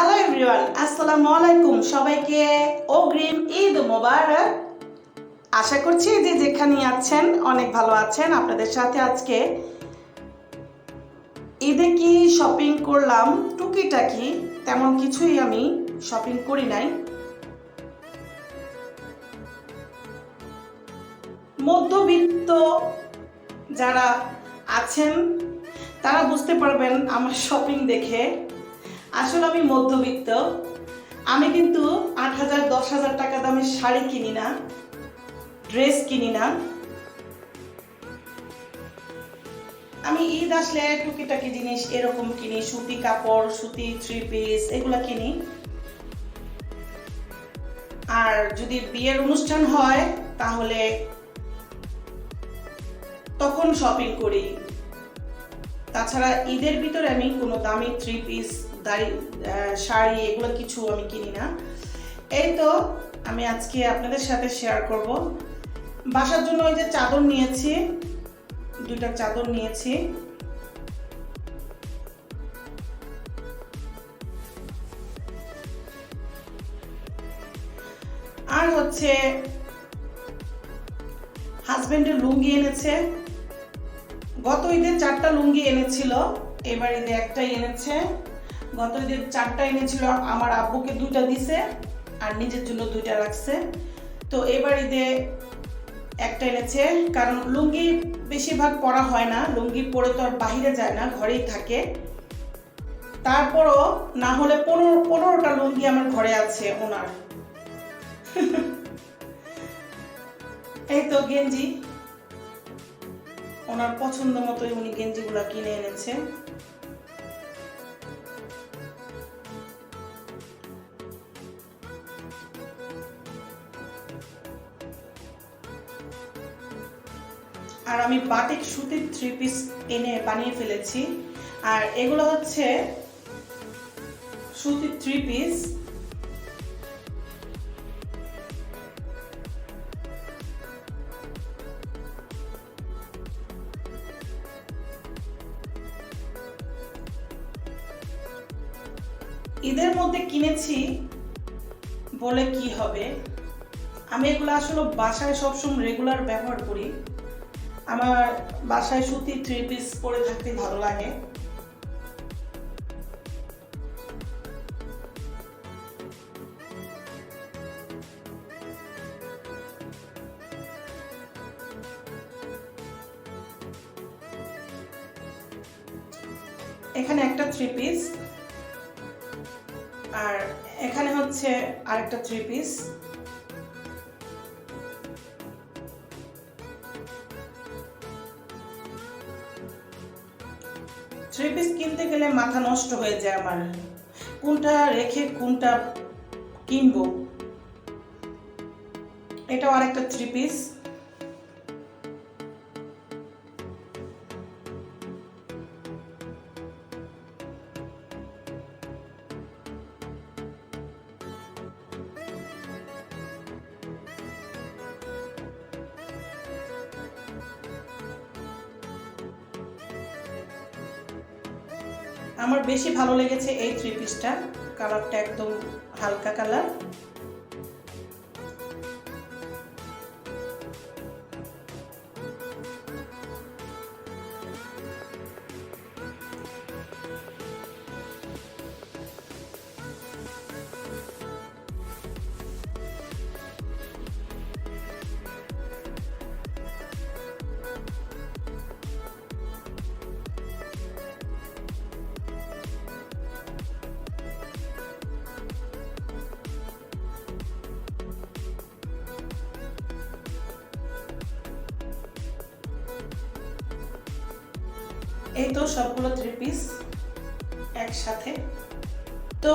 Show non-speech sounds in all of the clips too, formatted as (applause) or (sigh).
Hello everyone আসসালামু আলাইকুম সবাইকে অগ্রিম ঈদ মোবারক। আশা করছি যে যেখানে আছেন, অনেক ভালো আছেন। আপনাদের সাথে আজকে ঈদে কি শপিং করলাম, টুকিটাকি, তেমন কিছুই আমি শপিং করি নাই। মধ্যবিত্ত যারা আছেন, তারা বুঝতে পারবেন আমার শপিং দেখে। আসলে আমি মধ্যবিত্ত। আমি কিন্তু আট হাজার, দশ হাজার টাকা দামের শাড়ি কিনি না, ড্রেস কিনি না। আমি ঈদ আসলে টুকিটাকি জিনিস এরকম কিনি, সুতি কাপড়, সুতি থ্রি পিস এগুলা কিনি। আর যদি বিয়ের অনুষ্ঠান হয়, তাহলে তখন শপিং করি। তাছাড়া ঈদের ভিতরে আমি কোনো দামি থ্রি পিস দাড়ি শাড়ি এগুলো কিছু আমি কিনি না। এই তো আমি আজকে আপনাদের সাথে শেয়ার করব। বাসার জন্য ওই যে চাদর নিয়েছি, দুইটা চাদর নিয়েছি। আর হচ্ছে হাজবেন্ডের লুঙ্গি এনেছে। গত ঈদের চারটা লুঙ্গি এনেছিল, এবার ঈদে একটাই এনেছে। গত ঈদের চারটা এনেছিল, আমার আব্বুকে দুইটা দিছে, আর নিজের জন্য দুইটা রাখছে। তো এবার ঈদে একটা এনেছে, কারণ লুঙ্গি বেশিরভাগ পরা হয় না, লুঙ্গি পরে তো আর বাহিরে যায় না, ঘরেই থাকে। তারপরও না হলে পনেরো, পনেরোটা লুঙ্গি আমার ঘরে আছে ওনার। (laughs) এই তো গেঞ্জি। ওনার পছন্দ মতোই উনি গেঞ্জিগুলো কিনে এনেছে। আর আমি বাটিক সুতির থ্রি পিস এনে বানিয়ে ফেলেছি। আর এগুলো হচ্ছে সুতির থ্রি পিস ঈদের মধ্যে কিনেছি বলে কি হবে? আমি এগুলো আসলে বাসায় সবসময় রেগুলার ব্যবহার করি। আমার বাসায় সুতি থ্রি পিস পরে থাকতে ভালো লাগে। এখানে একটা থ্রি পিস আর এখানে হচ্ছে আরেকটা থ্রি পিস থ্রি পিস কিনতে গেলে মাথা নষ্ট হয়ে যায় আমার। কোনটা রেখে কোনটা কিনবো? এটাও আরেকটা থ্রি পিস আমার বেশি ভালো লেগেছে এই থ্রি পিসটা কালারটা একদম হালকা কালার এই তো সবগুলো থ্রি পিস একসাথে। তো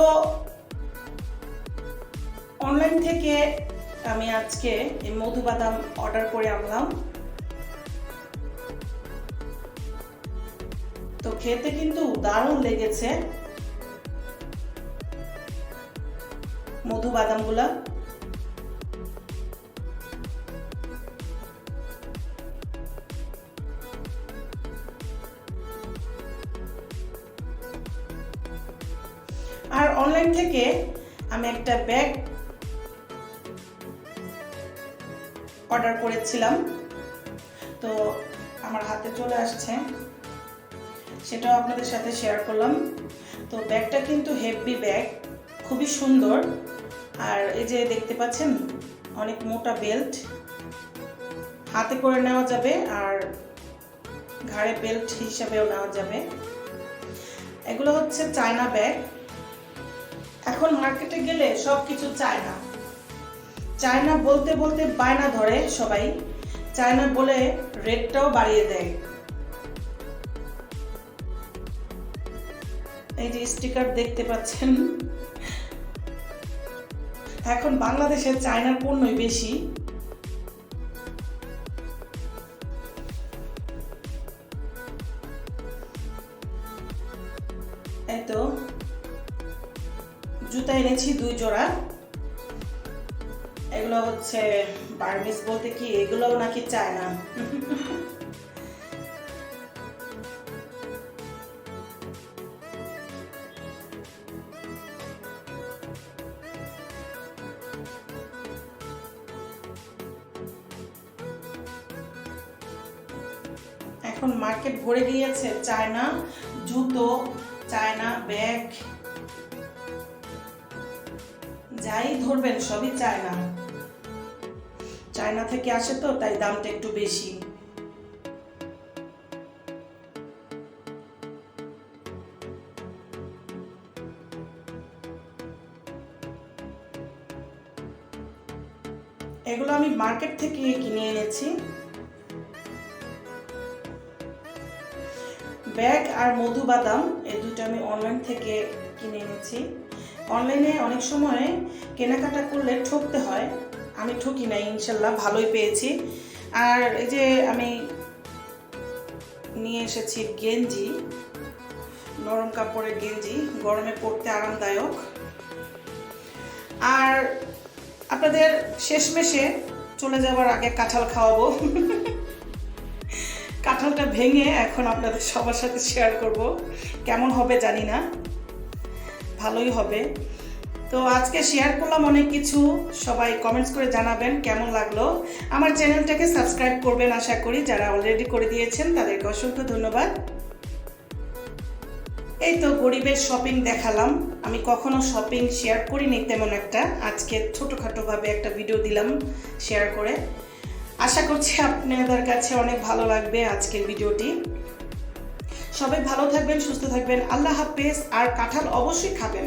অনলাইন থেকে আমি আজকে এই মধুবাদাম অর্ডার করে আনলাম। তো খেতে কিন্তু দারুণ লেগেছে। মধু বাদামগুলা। আর অনলাইন থেকে আমি একটা ব্যাগ অর্ডার করেছিলাম। তো আমার হাতে চলে আসছে। সেটাও আপনাদের সাথে শেয়ার করলাম। তো ব্যাগটা কিন্তু হেভি ব্যাগ খুবই সুন্দর। আর এই যে দেখতে পাচ্ছেন, অনেক মোটা বেল্ট হাতে করে নেওয়া যাবে আর ঘাড়ে বেল্ট হিসাবেও নেওয়া যাবে। এগুলো হচ্ছে চায়না ব্যাগ এখন মার্কেটে গেলে সব কিছু চায় চায়না। চায়না বলতে বলতে বায়না ধরে সবাই। চায়না বলে রেটটাও বাড়িয়ে দেয়। এই যে স্টিকার দেখতে পাচ্ছেন। এখন বাংলাদেশে চায়নার পণ্যই বেশি। এই তো। জুতা এনেছি, দুই জোড়া। এগুলো হচ্ছে বার্মিস বলতে কি, এগুলোও নাকি চায় না এখন মার্কেট ভরে গিয়েছে, চায়না জুতো, চায়না ব্যাগ। যাই ধরবেন, সবই চায়না। চায়না থেকে আসে তো, তাই দামটা একটু বেশি। এগুলো আমি মার্কেট থেকে কিনে এনেছি। ব্যাগ আর মধু বাদাম, এই দুটো আমি অনলাইন থেকে কিনে এনেছি। অনলাইনে অনেক সময় কেনাকাটা করলে ঠকতে হয়। আমি ঠকি নাই, ইনশাল্লাহ, ভালোই পেয়েছি। আর এই যে আমি নিয়ে এসেছি গেঞ্জি, নরম কাপড়ের গেঞ্জি, গরমে পরতে আরামদায়ক। আর আপনাদের শেষমেশে চলে যাওয়ার আগে কাঁঠাল খাওয়াবো। কাঁঠালটা ভেঙে এখন আপনাদের সবার সাথে শেয়ার করব। কেমন হবে জানি না। ভালোই হবে। তো আজকে শেয়ার করলাম অনেক কিছু। সবাই কমেন্টস করে জানাবেন কেমন লাগল। আমার চ্যানেলটাকে সাবস্ক্রাইব করবেন আশা করি। যারা অলরেডি করে দিয়েছেন, তাদেরকে অসংখ্য ধন্যবাদ। এই তো গরিবের শপিং দেখালাম। আমি কখনো শপিং শেয়ার করিনি তেমন একটা। আজকে ছোটোখাটোভাবে একটা ভিডিও দিলাম শেয়ার করে। আশা করছি আপনাদের কাছে অনেক ভালো লাগবে আজকের ভিডিওটি সবাই ভালো থাকবেন সুস্থ থাকবেন। আল্লাহ হাফেজ আর কাঁঠাল অবশ্যই খাবেন।